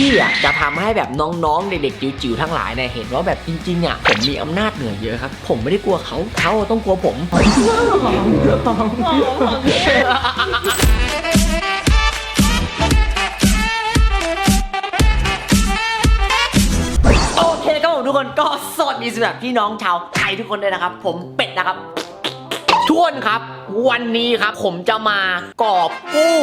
พี่อะจะทำให้แบบน้องๆ เด็กๆจิ๋วๆทั้งหลายเนี่ยเห็นว่าแบบจริงๆอะผมมีอำนาจเหนือเยอะครับ ผมไม่ได้กลัวเขาเขาต้องกลัวผมโอเคครับผมทุกคนก็สวัสดีสำหรับพี่น้องชาวไทยทุกคนด้วยนะครับ ผมเป็ดนะครับทุกคนครับ วันนี้ครับผมจะมากอบกู้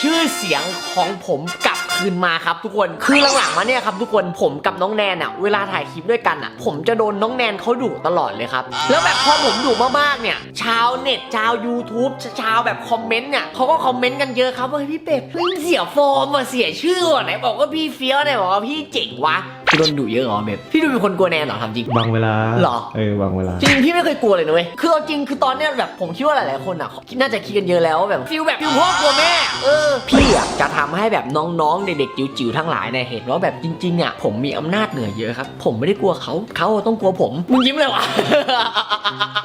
ชื่อเสียงของผมกับ คืนมาครับทุกคน คือหลังๆมาเนี่ยครับทุกคนผมกับน้องแนนอะเวลาถ่ายคลิปด้วยกันอะผมจะโดนน้องแนนเขาดุตลอดเลยครับ แล้วแบบพอผมดุมากๆเนี่ย ชาวเน็ตชาว YouTube ชาวแบบคอมเมนต์เนี่ยเขาก็คอมเมนต์กันเยอะครับว่าพี่เป็ดเพิ่งเสียฟอร์มอะเสียชื่ออะไหนบอกว่าพี่เฟี้ยวไหนบอกว่าพี่เจ๋งวะ พี่โดนดุเยอะเหรอเบบพี่ดูเป็นคนกลัวแนนเหรอทำจริง บางเวลาเหรอ เออบางเวลา จริงพี่ไม่เคยกลัวเลยนะเว้ย คือเอาจริงคือตอนเนี้ยแบบผมคิดว่าหลายๆคนอะคิดน่าจะคิดกันเยอะแล้วว่าแบบฟิลแบบฟิลพ่อกลัวแม่ เออ พี่อะจะทำให้แบบน้องๆ เด็กๆจิ๋วๆทั้งหลายเนี่ยเห็นว่าแบบจริงๆอะผมมีอำนาจเหนือเยอะครับ ผมไม่ได้กลัวเขาเขาต้องกลัวผมมึงยิ้มเลยวะ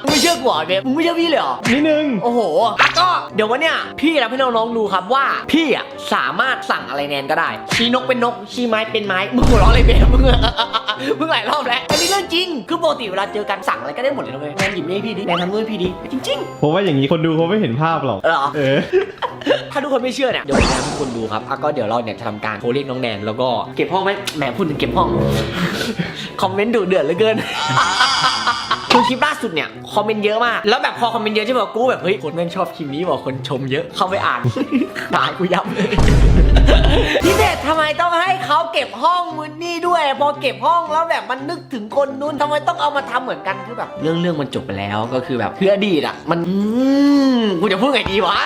มึงไม่เชื่อกูเหรอเบฟมึงไม่เชื่อพี่เลยเหรอ นิดนึง โอ้โหอะก็เดี๋ยววันเนี้ยพี่จะให้น้องๆดูครับว่าพี่อะสามารถสั่งอะไรแนนก็ได้ ชี้นกเป็นนก ชี้ไม้เป็นไม้ มึงหัวเราะอะไรเบฟมึงมึงหลายรอบแล้ว อันนี้เรื่องจริง คือปกติเวลาเจอกันสั่งอะไรก็ได้หมดเลยนะเลยแนนหยิบนี่ให้พี่ดิ แนนทำนู่นให้พี่ดิ จริง ผมว่าอย่างนี้คนดูเขาไม่เห็นภาพหรอก ๆ เหรอ เออ ถ้าทุกคนไม่เชื่อเนี่ย เดี๋ยวผมจะให้ทุกคนดูครับอะก็เดี๋ยวเราเนี่ยจะทำการโทรเรียกน้องแนนแล้วก็เก็บห้องไหมแหมพูดถึงเก็บห้อง คอมเมนต์ดุเดือดเหลือเกิน คือคลิปล่าสุดเนี่ยคอมเมนต์เยอะมาก แล้วแบบพอคอมเมนต์เยอะใช่ไหมกูแบบเฮ้ยคนแม่งชอบคลิปนี้บอกคนชมเยอะเข้าไปอ่านด่ากูยับเลยพี่เด็ดทำไมต้องให้เขาเก็บห้องมือนี่ด้วย พอเก็บห้องแล้วแบบมันนึกถึงคนนู้นทำไมต้องเอามาทำเหมือนกันคือแบบเรื่องเรื่องมันจบไปแล้วก็คือแบบคืออดีตอะมันอืมกูจะพูดไงดีวะ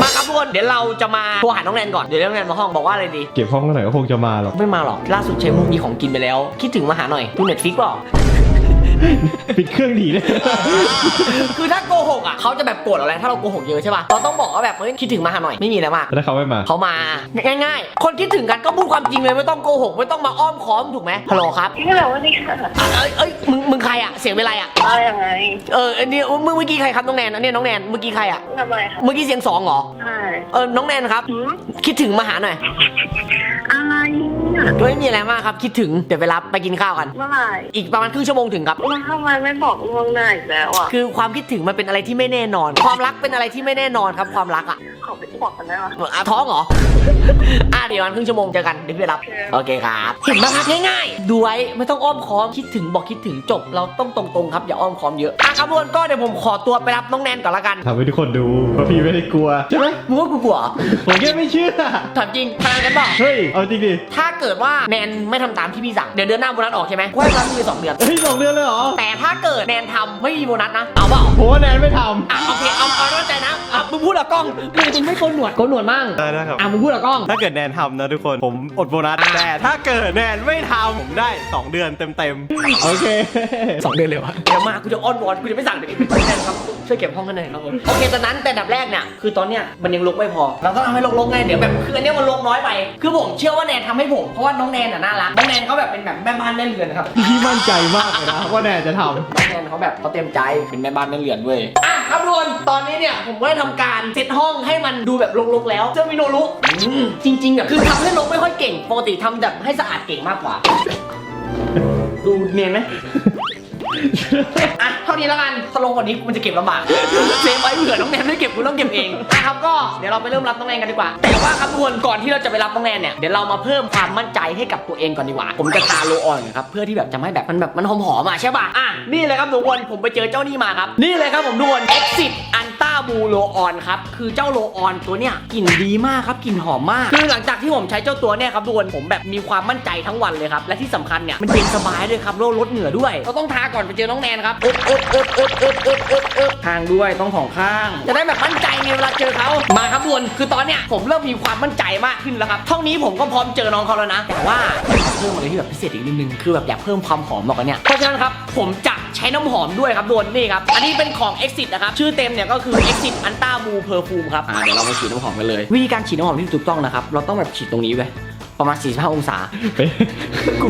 มาครับทุกคนเดี๋ยวเราจะมาโทรหาน้องแนนก่อนเดี๋ยวน้องแนนมาห้องบอกว่าอะไรดี เก็บห้องกันหน่อยก็คงจะมาหรอก ไม่มาหรอกล่าสุดใช้มุกมีของกินไปแล้ว คิดถึงมาหาหน่อยดูเน็ตฟิกเปล่า ปิดเครื่องดีเลย คือถ้าโกหกอะเขาจะแบบโกรธเราแล้วถ้าเราโกหกเยอะใช่ป่ะเราต้องบอกว่าแบบเฮ้ยคิดถึงมาหาหน่อยไม่มีอะไรมากแล้วเขาไม่มา เขามาง่าย ๆ คนคิดถึงกันก็พูดความจริงเลยไม่ต้องโกหกไม่ต้องมาอ้อมค้อมถูกไหมฮัลโหลครับฮัลโหลสวัสดีค่ะอะเอ้ยเอ้ยมึงมึงใครอะเสียงเป็นไรอะอะไรยังไงเอออันนี้มึงเมื่อกี้ใครครับน้องแนนอันนี้น้องแนนเมื่อกี้ใครอะทำไมคะเมื่อกี้เสียงสองเหรอใช่เออน้องแนนครับหืมคิดถึงมาหาหน่อยอะไรเนี่ยไม่มีอะไรมากครับคิดถึงเดี๋ยวไปรับไปกินข้าวกันเมื่อไหร่อีกประมาณครึ่งชั่วโมงถึงครับแล้วทำไมไม่บอกล่วงหน้าอีกแล้วอะ คือความคิดถึงมันเป็นอะไรที่ไม่แน่นอน ความรักเป็นอะไรที่ไม่แน่นอนครับความรักอะขอไปอ้วกกันได้ปะอะท้องเหรอ อะเดี๋ยววันครึ่งชั่วโมงเจอกันเดี๋ยวพี่ไปรับโอเคโอเคครับ เห็นไหมครับง่ายๆ ดูไว้ไม่ต้องอ้อมค้อมคิดถึงบอกคิดถึงจบ เราต้องตรงๆครับอย่าอ้อมค้อมเยอะอะครับทุกคนก็เดี๋ยวผมขอตัวไปรับน้องแนนก่อนละกัน ทำให้ทุกคนดูว่าพี่ไม่ได้กลัวใช่ไหมมึงว่ากูกลัวเหรอผมแค่ไม่เชื่อ ถามจริงพนันกันเปล่าเฮ้ย เอาจริงดิถ้าเกิดว่าแนนไม่ทำตามที่พี่สั่งเดี๋ยวเดือนหน้าโบนัสออกใช่ไหมกูให้โบนัสมึงไปสองเดือน เฮ้ยสองเดือนเลยเหรอแต่ถ้าเกิดแนนทำไม่มีโบนัสนะเอาเปล่าผมว่าแนนไม่ทอะโอเคเอาเอาตั้งใจนะอะ มึงพูดกับกล้องมึงมึงไม่โกนหนวดโกนหนวดมั่งำได้นะครับ อะมึงพูดกับกล้อง ถ้าเกิดแนนทำนะทุกคน ผมอดโบนัสอ่าแต่ถ้าเกิดแนนไม่ทำผมได้ 2 เดือนเต็มๆ โอเค สองเดือนเลยวะ เดี๋ยวมากูจะอ้อนวอนกูจะไม่สั่งเดี๋ยวอีกแนนครับช่วยเก็บห้องกันหน่อยครับผมโอเคตอนนั้นแต่อันดับแรกเนี่ยคือตอนเนี้ยมันยังลกไม่พอ เราต้องทำให้ลกๆไงเดี๋ยวแบบคืออันเนี้ยมันลกน้อยไป คือผมเชื่อว่าแนนทำให้ผมเพราะว่าน้องแนนน่ะน่ารักน้องแนนเขาแบบเป็นแบบแม่บ้านแม่เรือนครับ พี่มั่นใจมากเลยนะว่าแนนจะทน้องแนนเขาแบบเขาเต็มใจเป็นแม่บ้านแม่เรือนเว้ยอะ ครับทุกคนตอนนี้เนี่ยผมก็ได้ทำการเซตห้องให้มันดูแบบรกๆแล้วเจ้ามิโนรุอืมจริงๆอะคือทำให้รกไม่ค่อยเก่งปกติทำแบบให้สะอาดเก่งมากกว่า ดูเนียนไหม อะเท่านี้แล้วกันสโลงกว่านี้มันจะเก็บลำบากเซฟไว้เผื่อน้องแนนไม่เก็บกูต้องเก็บเองนะครับก็เดี๋ยวเราไปเริ่มรับน้องแนนกันดีกว่า แต่ว่าครับทุกคนก่อนที่เราจะไปรับน้องแนนเนี่ยเดี๋ยวเรามาเพิ่มความมั่นใจให้กับตัวเองก่อนดีกว่า ผมจะทาโลออนครับเพื่อที่แบบจะไม่ให้แบบมันแบบมันหอมๆอะใช่ป่ะอะนี่เลยครับทุกคนผมไปเจอเจ้านี่มาครับ นี่เลยครับผมทุกคน Exit อันาบูโลออนครับ คือเจ้าโลออนตัวเนี้ยกลิ่นดีมากครับกลิ่นหอมมาก คือหลังจากที่ผมใช้เจ้าตัวเนี่ยครับทุกคนผมแบบมีความมั่นใจทั้งวันเลยครับ และที่สำคัญเนี่ยมันเย็นสบายด้วยครับแล้วลดเหงื่อด้วยเราต้องทาก่อนไปเจอน้องแนนครับอึ๊บอึ๊บอึ๊บอึ๊บอึ๊บอึ๊บอึ๊บอึ๊บทางด้วยต้องสองข้าง จะได้แบบมั่นใจไงเวลาเจอเขามาครับทุกคนคือตอนเนี้ยผมเริ่มมีความมั่นใจมากขึ้นแล้วครับเท่านี้ผมก็พร้อมเจอน้องเขาแล้วนะ แต่ว่าเพิ่มอะไรที่แบบพิเศษอีกนิดนึงคือแบบอยากเพิ่มความหอมมากกว่าเนี้เพราะฉะนั้นครับผมจะใช้น้ำหอมด้วยครับทุกคนนี่ครับอันนี้เป็นของ Exit นะครับชื่อเต็มเนี่ยก็คือ Exit Anta Blue Perfume ครับอ่าเดี๋ยวเรามาฉีดน้ำหอมกันเลย วิธีการฉีดน้ำหอมที่ถูกต้องนะครับ เราต้องแบบฉีดตรงนี้ไปประมาณ 45 องศาำเป็นกู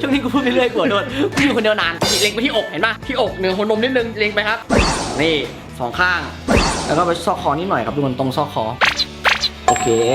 ช่วงนี้กูพูดไปเรื่อยกลัวโดนกูอยู่คนเดียวนานเล็งไปที่อกเห็นป่ะที่อกเหนือหัวนมนิดนึงเล็งไปครับ นี่สองข้าง แล้วก็ไปซอกคอนิดหน่อยครับทุกคนตรงซอกคอโอ เคเค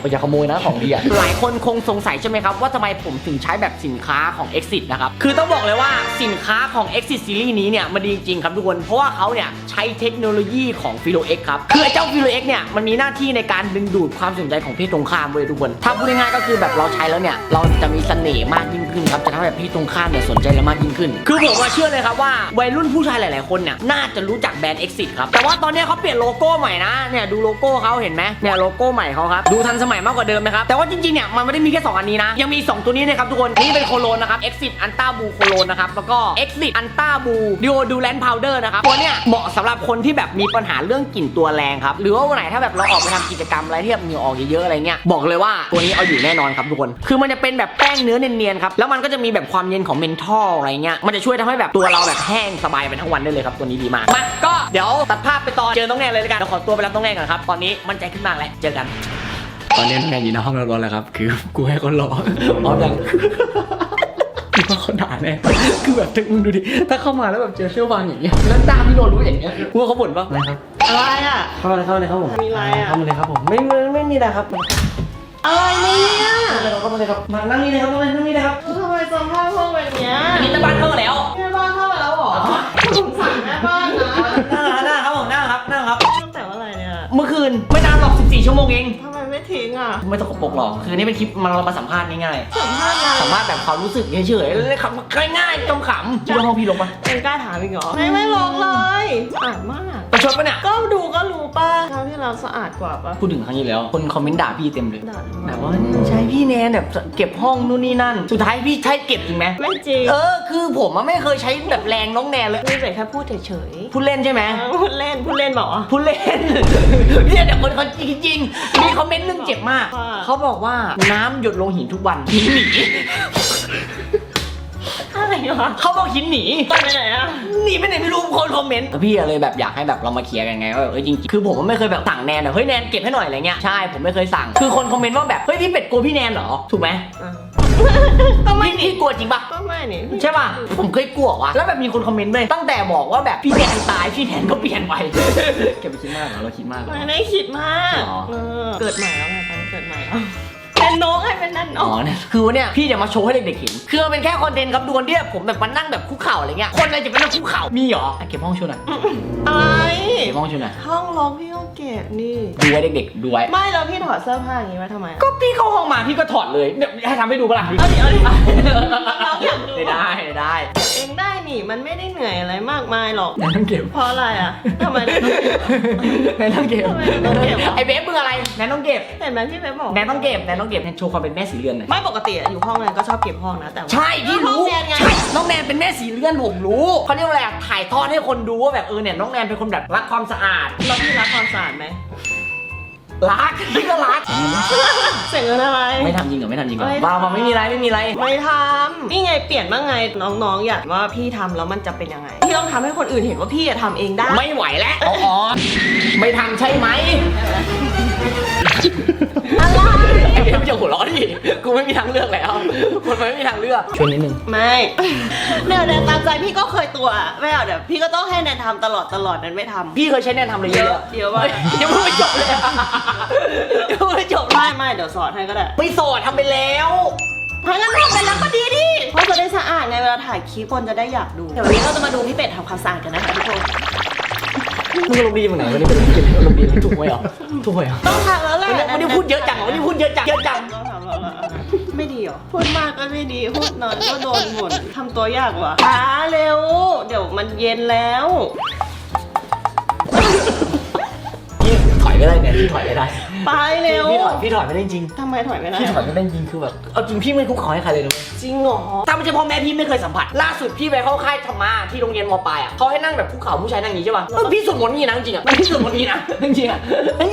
ไปอย่าขโมยนะของดีอะหลายคนคงสงสัยใช่ไหมครับ ว่าทำไมผมถึงใช้แบบสินค้าของ Exit นะครับ คือต้องบอกเลยว่าสินค้าของ Exit Series นี้เนี่ยมันดีจริงๆครับทุกคน เพราะว่าเขาเนี่ยใช้เทคโนโลยีของ p h i l o X ครับ คือไอ้เจ้า p h i l o X เนี่ยมันมีหน้าที่ในการดึงดูดความสนใจของเพศตรงข้ามเว้ยทุกคน ถ้าพูดง่ายๆก็คือแบบเราใช้แล้วเนี่ยเราจะมีเสน่ห์มากยิ่งขึ้นครับจะทำให้แบบเพศตรงข้ามเนี่ยสนใจเรามากยิ่งขึ้น คือผมว่าเชื่อเลยครับว่าวัยรุ่นผู้ชายหลาย ๆคนเนี่ยน่าจะรู้จักแบรนด์ Exit ครับ แต่ว่าตอนเนี้ยเขาเปลี่ยนโลโก้ใหม่นะ เนี่ยดูโลโก้เขาเห็นไหมเนี่ยโลโก้ใหม่เขาครับดูทันสมัยมากกว่าเดิมนะครับแต่ว่าจริงๆเนี่ยมันไม่ได้มีแค่2อันนี้นะยังมี 2 ตัวนี้นะครับทุกคนนี่เป็นโคโลนนะครับ Exit Anta Blue โคโลนนะครับแล้วก็ Exit Anta Blue Deodorant Powder นะครับตัวเนี้ยเหมาะสำหรับคนที่แบบมีปัญหาเรื่องกลิ่นตัวแรงครับหรือว่าวันไหนถ้าแบบเราออกไปทำกิจกรรมอะไรที่แบบเหงื่อออกเยอะๆอะไรเงี้ยบอกเลยว่าตัวนี้เอาอยู่แน่นอนครับทุกคน คือมันจะเป็นแบบแป้งเนื้อเนียนๆครับแล้วมันก็จะมีแบบความเย็นของเมนทอลอะไรเงี้ยมันจะช่วยทำให้แบบตัวเราแบบแห้งสบายไปทั้งวันได้เลยครับตัวนี้ดีมากมาก็เดี๋ยวตัดภาพไปตอนเจอน้องแนนเลยและกันเดี๋ยวขอตัวไปรับน้องแนนก่อนครับตอนนี้มั่นใจขึ้นมากแล้วเจอกัน ตอนนี้น้องแนนอยู่ในห้องเราร้อนแล้วครับ คือกูให้เขารอพร้อมยังคิดว่าเขาด่าแน่คือแบบถึงมึงดูดิ ถ้าเข้ามาแล้วแบบเจอเชื่อวางอย่างเงี้ย แล้วตามพี่โดนรู้อย่างเงี้ยกูว่าเขาบ่นปะอะไรครับ อะไรอะ เข้ามาเลยเข้ามาเลยครับผมมีอะไรอะเข้ามาเลยครับผม ไม่ไม่ไม่มีอะไรครับอะไรเนี่ยเข้ามาเลยครับเข้ามาเลยครับมานั่งนี่เลยครับนั่งนี่เลยครับทำไมสภาพห้องแบบเนี้ยอันนี้ตะบ้านเข้ามาแล้วแม่บ้านเข้ามาแล้วเหรอสงสารแม่บ้านนะนั่งครับนั่งครับผมนั่งครับนั่งครับตั้งแต่เมื่อไหร่เนี่ย เมื่อคืนไม่นานหรอก 14 ชั่วโมงเองทำ ไมไม่ทิ้งอะไม่ต้องกระปกหรอก คือนี่เป็นคลิปมาเรามาสัมภาษณ์ง่ายสัมภาษณ์อะไรๆสัมภาษณ์แบบความรู้สึกเฉยๆเลยคำง่ายๆขำๆคิดว่าห้องพี่ลงปะเป็นกล้าถามอีกเหรอ ไม่ไม่ลงเลยสะอาดมาก ประชดปะเนี่ย ก็ดูก็รู้ป่ะคราวที่เราสะอาดกว่าป่ะ พูดถึงครั้งนี้แล้ว คนคอมเมนต์ด่าพี่เต็มเลยด่าทำไม แบบว่าใช่พี่แนนแบบเก็บห้องนู่นนี่นั่น สุดท้ายพี่ใช้เก็บจริงไหมไม่จริงเออคือผมอะไม่เคยใช้แบบแรงน้องแนนเลยนี่แต่แค่พูดเฉยพูดเล่นใช่ไหม ๆพูดเล่นพูดเล่นบอกว่าพูดเล่น เนี่ยแต่คนเขาจริงๆมีคอมเมนต์หนึงเจ็บมาก ว่า เขาบอกว่าน้ำหยดลงหินทุกวันหินหนี อะไรวะเขาบอกหินหนีไปไหนอะหนีไปไหนไม่รู้คนคอมเมนต์พี่อะเลยแบบอยากให้แบบเรามาเคลียร์กันไงว่าแบบเอ้ยจริงๆคือผมก็ไม่เคยแบบสั่งแนนแบบเฮ้ยแนนเก็บให้หน่อยอะไรเงี้ยใช่ผมไม่เคยสั่งคือคนคอมเมนต์ว่าแบบเฮ้ยพี่เป็ดกลัวพี่แนนเหรอถูกไหมก็ไม่พี่พี่กลัวจริงปะก็ไม่นี่ใช่ป่ะผมเคยกลัววะแล้วแบบมีคนคอมเมนต์เลยตั้งแต่บอกว่าแบบพี่แนนตายพี่แนนก็เปลี่ยนไปเก็บไปคิดมากเหรอเราคิดมากเหรอไม่ได้คิดมากหรอเออเกิดใหม่แล้วไงตอนนี้เกิดใหม่แล้ว เป็นนกให้เป็นนั่นนอ๋อกเนี่ยคือวันเนี่ยพี่จะมาโชว์ให้เด็กๆเห็นคือมันเป็นแค่คอนเทนต์ครับดูคนที่แบบผมแบบมานั่งแบบคุกเข่าอะไรเงี้ยคนอะไรจะไปนั่งคุกเข่ามีเหรออะเก็บห้องช่วยหน่อยอะไรเก็บห้องช่วยหน่อยห้องรกพี่ก็เก็บนี่ ดูไว้เด็กๆดูไว้ไม่แล้วพี่ถอดเสื้อผ้าอย่างนี้ไว้ทำไมอะก็พี่เข้าห้องมาพี่ก็ถอดเลยเนี่ยให้ทำให้ดูปะล่ะเอาดิเอาดิเราอยากดูไม่ได้ไม่ได้เก็บเองได้นี่มันไม่ได้เหนื่อยอะไรมากมายหรอกแนนต้องเก็บ เพราะอะไรอะทำไมถึงต้องเก็บแนนต้องเก็บทำไมต้องเก็บอะไอ้เบฟมึงอะไรแนนต้องเก็บ เห็นไหมพี่เป๊บอก แนนต้องเก็บแนนต้องเก็บแนนโชว์ความเป็นแม่สีเรือนหน่อยไม่ปกติอะอยู่ห้องนั้นก็ชอบเก็บห้องนะแต่ว่า ใช่พี่ห้องรู้เรียนไง ใช่น้องแนนเป็นแม่สีเรือนผมรู้เขาเรียกว่าอะไรอะถ่ายทอดให้คนดูว่าแบบเออเนี่ยน้องแนนเป็นคนแบบรักความสะอาดแล้วพี่รักความสะอาดไหมรักพี่ก็รักเสียเงินอะไร ไม่ทำจริงเหรอไม่ทำจริงเหรอไม่ทำ บ้ามาไม่มีอะไรไม่มีอะไร ไม่ทำนี่ไงเปลี่ยนบ้างไงน้องๆอยากว่าพี่ทำแล้วมันจะเป็นยังไงพี่ต้องทำให้คนอื่นเห็นว่าพี่อะทำเองได้ ไม่ไหวแล้วอ๋ออ๋อไม่ทำใช่ไหม อะไรไอ้เบฟจะหัวเราะดิกูไม่มีทางเลือกแล้วคนไม่มีทางเลือกชวนนิดนึงไม่เดี๋ยวเดี๋ยวตามใจพี่ก็เคยตัวไม่เอาเดี๋ยวพี่ก็ต้องให้แนนทำตลอดตลอดนั้นไม่ทำพี่เคยใช้แนนทำอะไรเยอะเยอะมากยังไม่จบเลยอะยังไม่จบเลยไม่ไม่เดี๋ยวสอนให้ก็ได้ไม่โสดทำไปแล้ว ถ้างั้นทำไปแล้วก็ดีดิเพราะจะได้สะอาดไงเวลาถ่ายคลิปคนจะได้อยากดูเดี๋ยววันนี้เราจะมาดูพี่เป็ดทำความสะอาดกันนะคะทุกคน มึงลงดีมึงไหนวันนี้เป็นลงดีถูกไหมเหรอถูกไหมเหรอต้องทำแล้ วแหละวันนี้วันนี้พูดเยอะจังเหรอวันนี้พูดเยอะจังเยอะจังต้องทำแล้วแหละไม่ดีเหรอ พูดมากก็ไม่ดี พูดน้อยก็โดนบ่นทำตัวยากว่ะช้าเร็ว เดี๋ยวมันเย็นแล้วพี่ถอยไม่ได้เนี่ยพี่ถอยไม่ได้ ไปเร็วพี่ถอยพี่ถอยไม่ได้จริงทำไมถอยไม่ได้พี่ถอยไม่ได้จริงคือแบบเอาจริงพี่ไม่คุกเข่าให้ใครเลยนะจริงเหรอถ้าไม่ใช่พ่อแม่พี่ไม่เคยสัมผัส ล่าสุดพี่ไปเข้าค่ายธรรมะที่โรงเรียนมปลายอะเขาให้นั่งแบบคุกเข่าผู้ชายนั่งอย่างนี้ใช่ป่ะเออพี่สวดมนต์นี่นะจริงๆอะพี่สวดมนต์นี่นะจริงๆอะ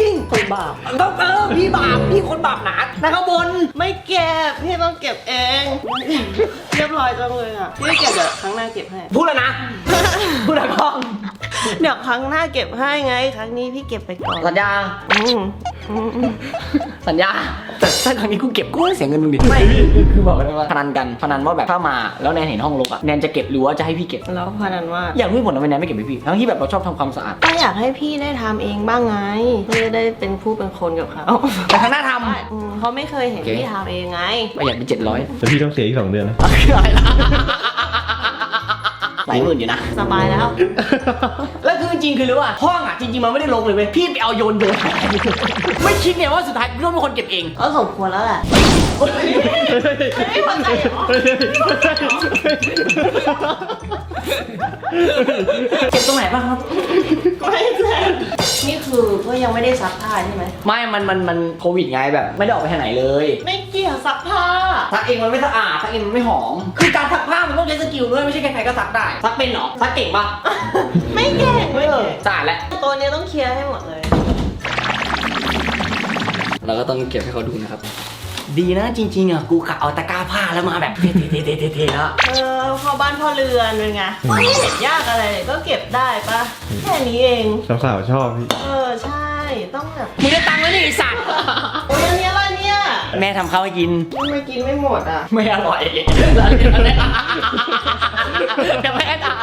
จริงคนบาปก็เออพี่บาปพี่คนบาปหนานะครับบนไม่เก็บพี่ต้องเก็บเอง เรียบร้อยจังเลยอะพี่เก็บเดี๋ยวครั้งหน้าเก็บให้พูดแล้วนะพูดแล้วกล้อง เดี๋ยวครั้งหน้าเก็บให้ไง ครั้งนี้พี่เก็บไปก่อนสัญญา อืมอืมอืมสัญญา แต่ถ้าครั้งนี้กูเก็บกูก็เสียเงินมึงดิไม่คือคือบอกเลยว่าพนันกันพนันว่าแบบถ้ามาแล้วแนนเห็นห้องรกอะแนนจะเก็บหรือว่าจะให้พี่เก็บ แล้วพนันว่าอยากรู้ผลทำไมแนนไม่เก็บให้พี่ทั้งที่แบบเราชอบทำความสะอาดก็อยากให้พี่ได้ทำเองบ้างไงไม่ได้เป็นผู้เป็นคนกับเขาแต่ครั้งหน้าทอืมเขาไม่เคยเห็นโอเค พี่ทำเองไงำประหยัดไปเจ็ดร้อยแล้วพี่ต้องเสียอีกสองเดือนนะคืออะไรล่ะ หลายหมื่นอยู่นะ สบายแล้ว แล้วคือจริงๆคือรู้ว่าห้องอะจริงๆมันไม่ได้ลงเลยเว้ยพี่ไปเอาโยนโยนหายไม่คิดเนี่ยว่าสุดท้ายพี่ต้องเป็นคนเก็บเอง ก็สมควรแล้วแหละไม่พอใจเหรอเก็บตรงไหนบ้างครับไม่แจ้ง นี่คือก็ยังไม่ได้ซักผ้าใช่ไหม ไม่ มัน มัน มันโควิดไงแบบ ไม่ได้ออกไปไหนเลย ไม่เกี่ยวซักผ้า ซักเองมันไม่สะอาด ซักเองมันไม่หอม คือการซักผ้ามันต้องใช้สกิลด้วย ไม่ใช่ใครๆก็ซักได้ ซักเป็นเหรอ ซักเก่งปะไม่เก่งไม่เก่งสะอาดแล้ว ตัวเนี้ยต้องเคลียร์ให้หมดเลย เราก็ต้องเก็บให้เขาดูนะครับ ดีนะจริงๆอะกูกะเอาตะกร้าผ้าแล้วมาแบบเท่ๆๆๆๆแล้วเออพอบ้านพอเรือนเป็นไงไม่เห็นยากอะไรเลยก็เก็บได้ปะแค่นี้เอง สาวๆชอบพี่ เออใช่ต้องแบบมึงได้ตังค์แล้วนี่ไอ้สัตว์ โอ้ยอันนี้อะไรเนี่ยแม่ทำข้าวให้กิน ทำไมกินไม่หมดอะไม่อร่อยแต่แม่ด่า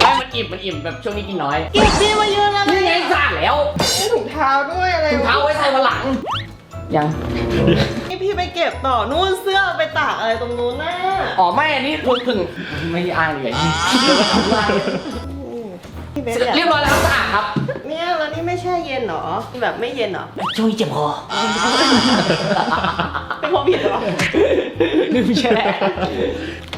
ไม่มันอิ่มมันอิ่มแบบช่วงนี้กินน้อยเก็บดีมาเยอะแล้วนี่ไงสะอาดแล้วมีถุงเท้าด้วยอะไรถุงเท้าไว้ใส่วันหลัง ยังนี่พี่ไป เก็บต่อนู่นเสื้อไปตากอะไรตรงนู้นน่ะอ๋อไม่อันนี้พึ่งพึ่งไม่ได้อ้างเลยพี่เบสอยากเรียบร้อยแล้วครับสะอาดครับ เนี่ยแล้วนี่ไม่แช่เย็นเหรอแบบไม่เย็นเหรอช่วงนี้เจ็บคอเป็นเพราะผิดเหรอนึกไม่ใช่แหละพริกไ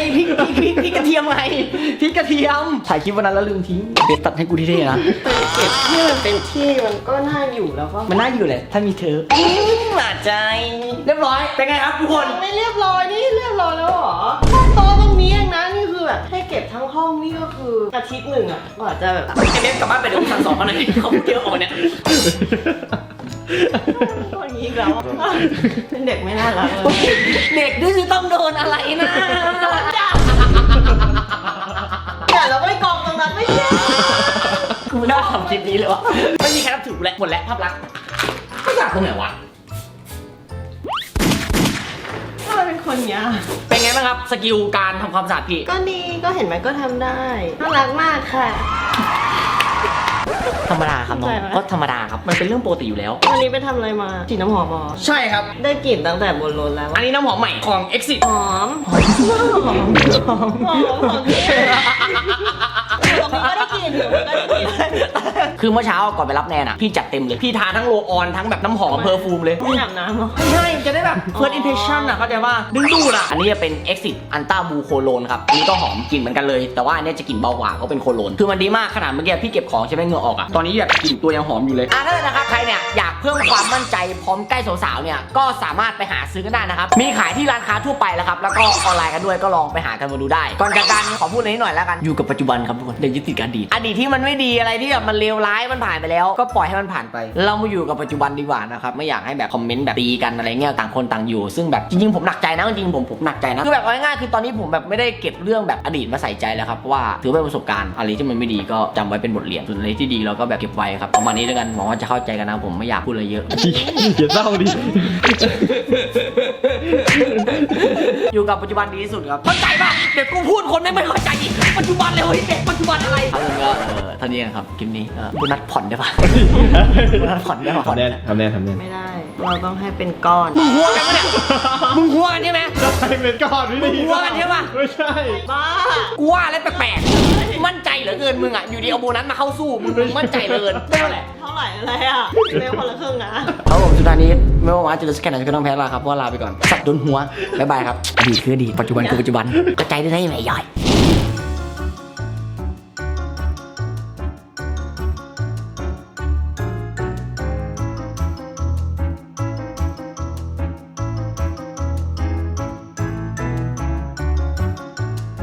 งพริกพริกพริกพริกกระเทียมไงพริกกระเทียมถ่ายคลิปวันนั้นแล้วลืมทิ้งเด็ดตัดให้กูที่เท่นะเก็บที่มันเป็นที่มันก็น่าอยู่แล้วก็มันน่าอยู่เลยถ้ามีเธอหนาใจ เรียบร้อยเป็นไงครับทุกคนไม่เรียบร้อยนี่เรียบร้อยแล้วเหรอโต๊ะตรงนี้เองนะนี่คือแบบให้เก็บทั้งห้องนี่ก็คืออาทิตย์หนึ่งอะกว่าจะแบบไอเนฟกลับบ้านไปเดี๋ยวกูสั่งสอนเขาหน่อยเขาพูดเยอะออกเนี่ย ตัวอย่างนี้อีกแล้วอะเป็นเด็กไม่น่ารักเลยเด็กดื้อต้องโดนอะไรนะอย่าเราไม่กองตรงนั้นไม่ใช่กูไม่น่าทำคลิปนี้เลยวะไม่มีใครรับถือกูแล้วหมดแล้วภาพลักษณ์ไม่อยากตรงไหนวะทำไมเป็นคนเนี้ยเป็นไงบ้างครับสกิลการทำความสะอาดพี่ก็ดีก็เห็นไหมก็ทำได้น่ารักมากค่ะ ธรรมดาครับน้องใช่ไหมก็ธรรมดาครับ มันเป็นเรื่องปกติอยู่แล้ว วันนี้ไปทำอะไรมาฉีดน้ำหอมเหรอใช่ครับ ได้กลิ่นตั้งแต่บนรถแล้วอันนี้น้ำหอมใหม่ของ Exit หอมหอมหอมหอม นี้ก็ได้กลิ่นตรงนี้ก็ได้กลิ่นคือเมื่อเช้าก่อนไปรับแนนอะพี่จัดเต็มเลย พี่ทาทั้งโรลออนทั้งแบบน้ำหอมเพอร์ฟูมเลยไม่อาบน้ำเหรอ ไม่ใช่จะได้แบบ first impression อะเข้าใจว่าดึงดูดอะอันนี้จะเป็น Exit Anta b l u c o l o n ครับอันนี้ก็หอมกลิ่นเหมือนกันเลย แต่ว่าอันเนี้ยจะกลิ่นเบากว่าเพราะเป็นโคโลนคือมันดีมากขนาดเมื่อกี้พี่เก็บของใช่ไหมเหงื่อออกอะตอนนี้แบบกลิ่นตัวยังหอมอยู่เลยอะถ้าเกิดนะครับใครเนี่ยอยากเพิ่มความมั่นใจพร้อมใกล้สาวๆเนี่ยก็สามารถไปหาซื้อกันได้นะครับมีขายที่ร้านค้าทั่วไปแล้วครับแล้วก็ออนไลน์กันด้วยก็ลองไปหากันมาดูได้ก่อนจากการขอพูดอะไรนิดหน่อยแล้วกันอยู่กับปัจจุบันครับทุกคนอย่ายึดติดกับอดีตอดีตที่มันไม่ดีอะไรที่แบบมันเลวร้ายมันผ่านไปแล้ว ก็ปล่อยให้มันผ่านไป เรามาอยู่กับปัจจุบันดีกว่านะครับไม่อยากให้แบบคอมเมนต์แบบตีกันอะไรเงี้ยต่างคนต่างอยู่ ซึ่งแบบจริงๆผมหนักใจนะจริงๆผมผมหนักใจนะคือแบบเอาง่ายๆคือตอนนี้ผมแบบไม่ได้เก็บเรื่องแบบอดีตมาใส่ใจแล้วครับเพราะว่าถือเป็นประสบการณ์อะไรที่มันไม่ดีก็จำไว้เป็นบทเรียนส่วนอะไรที่ดีเราก็แบบเก็บไว้ครับประมาณนี้แล้วกันหวังว่าจะเข้าใจกันนะผมไม่อยากพูดอะไรเยอะอย่าเศร้าดิอยู่กับปัจจุบันดีที่สุดครับเข้าใจป่ะเดี๋ยวกูพูดคนไม่ไม่เข้าใจอีกปัจจุบันเลยเฮ้ยเด็กปัจจุบันอะไรครับผมก็เออเท่านี้กันครับคลิปนี้เออกูนัดผ่อนได้ป่ะกูนัดผ่อนได้ป่ะทำแน่ทำแน่ทำแน่ไม่ได้ เราต้องให้เป็นก้อนมึงหัวกันปะเนี่ยมึงหัวกันใช่ไหมใช่เป็นก้อนไม่ดีหัวกันใช่ปะไม่ใช่บ้ากูว่าแล้วแปลกๆมั่นใจเหลือเกินมึงอะอยู่ดีเอาโบนัสมาเข้าสู้มึงมึงมั่นใจเหลือเกินได้แหละเท่าไหร่อะไรอะเร็วคนละครึ่งนะครับผมสุดท้ายนี้ไม่ว่าจะรู้สึกแค่ไหนก็ต้องแพ้ลาครับเพราะว่าลาไปก่อนสัตว์โดนหัวบ๊ายบายครับอดีตคืออดีตปัจจุบันคือปัจจุบันก็ใจได้ไหมใหญ่